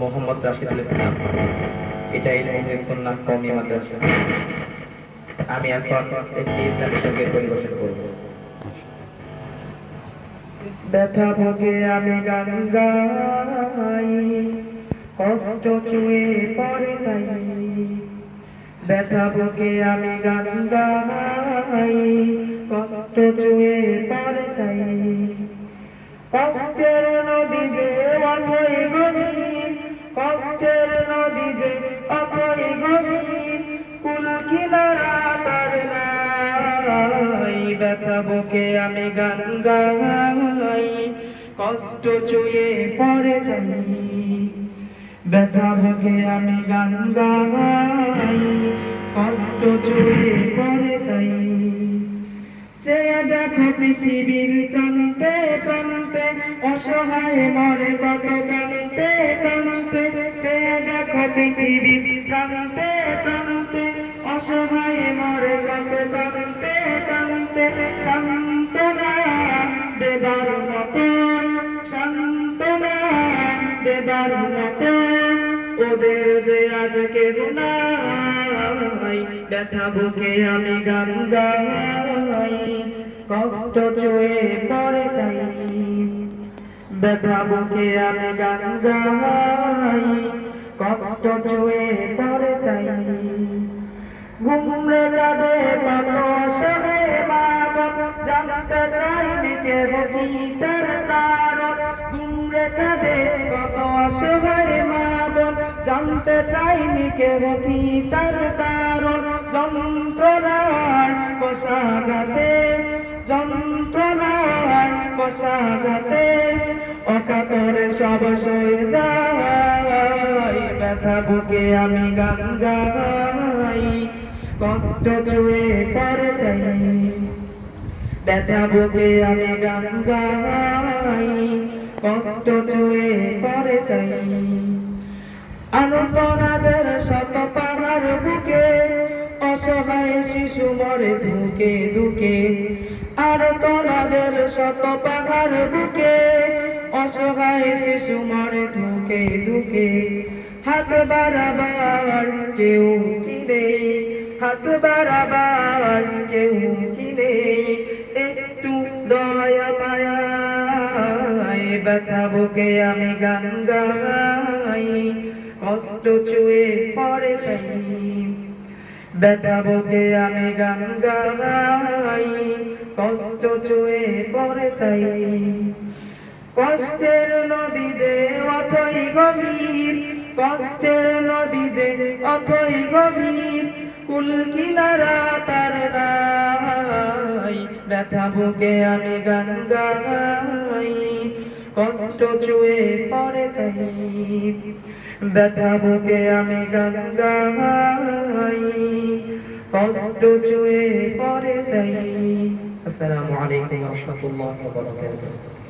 মোহাম্মদ রাশিদুল ইসলাম। এটা আমি এখন একটি ইসলামী পরিবেশন করব। ব্যথা ভোগে আমি গান গাই, কষ্ট চুয়ে পড়ে তাই ব্যথা বুকে আমি গান গাই কষ্ট চুয়ে পড়ে তাই। কষ্টের নদী যে অথই গভীর, কষ্টের নদী যে অথই গভীর কুল কিনারা তার নাই। ব্যথা বুকে আমি গান গাই কষ্ট চুয়ে পড়ে তাই। ব্যথা বুকে আমি গান গাই, কষ্ট চুয়ে পড়ে তাই। চেয়ে দেখো পৃথিবীর প্রান্তে প্রান্তে, অসহায় মরে কত কান্তে কান্তে। চেয়ে দেখো পৃথিবীর প্রান্তে প্রান্তে, অসহায় মরে কত কান্তে কান্তে। সান্ত্বনা দেবার মতো সান্ত্বনা দেবার মতো ওদের যে আজকে গুনাই ব্যথা বুকে আমি গান গাই, কষ্ট চুয়ে পড়ে তাই। ব্যথা বুকে আমি গান গাই, কষ্ট চুয়ে পড়ে তাই। ঘুমরে কাঁদে কত অসহায় মা জানতে চাইনি কে কি তার কারণ। ঘুমরে কাঁদে কত অসহায় জানতে চাইনি কে কি তার কারণ। যন্ত্রণার কষাঘাতে যন্ত্রণার কষাঘাতে অকাতরে সব সয়ে যায়। ব্যথা বুকে আমি গান গাই, কষ্ট চুয়ে পড়ে তাই। ব্যথা বুকে আমি গান গাই, কষ্ট চুয়ে পড়ে তাই। আনন্দনাদের শত পাহাড় বুকে, অসহায় শিশু মরে ধুকে ধুকে। আর তোনাদের শত পাহাড় বুকে, অসহায় শিশু মরে ধুকে ধুকে। হাত বাড়াবার কেউ কি নেই, হাত বাড়াবার কেউ কি নেই। একটু দয়া মায়া ব্যথা বুকে আমি গান গাই। কষ্ট চুয়ে পড়ে ব্যথা বুকে আমি গান গাই, কষ্ট চুয়ে পড়ে তাই। কষ্টের নদী যে অথই গভীর, কষ্টের নদী যে অথই গভীর, কুল কিনারা তার নাই। ব্যথা বুকে আমি গান গাই কষ্ট চুয়ে পরে তাই। ব্যথা বুকে আমি গঙ্গা কষ্ট চুয়ে পরে তাই। আসসালামু আলাইকুম ওয়া রাহমাতুল্লাহি ওয়া বারাকাতুহু।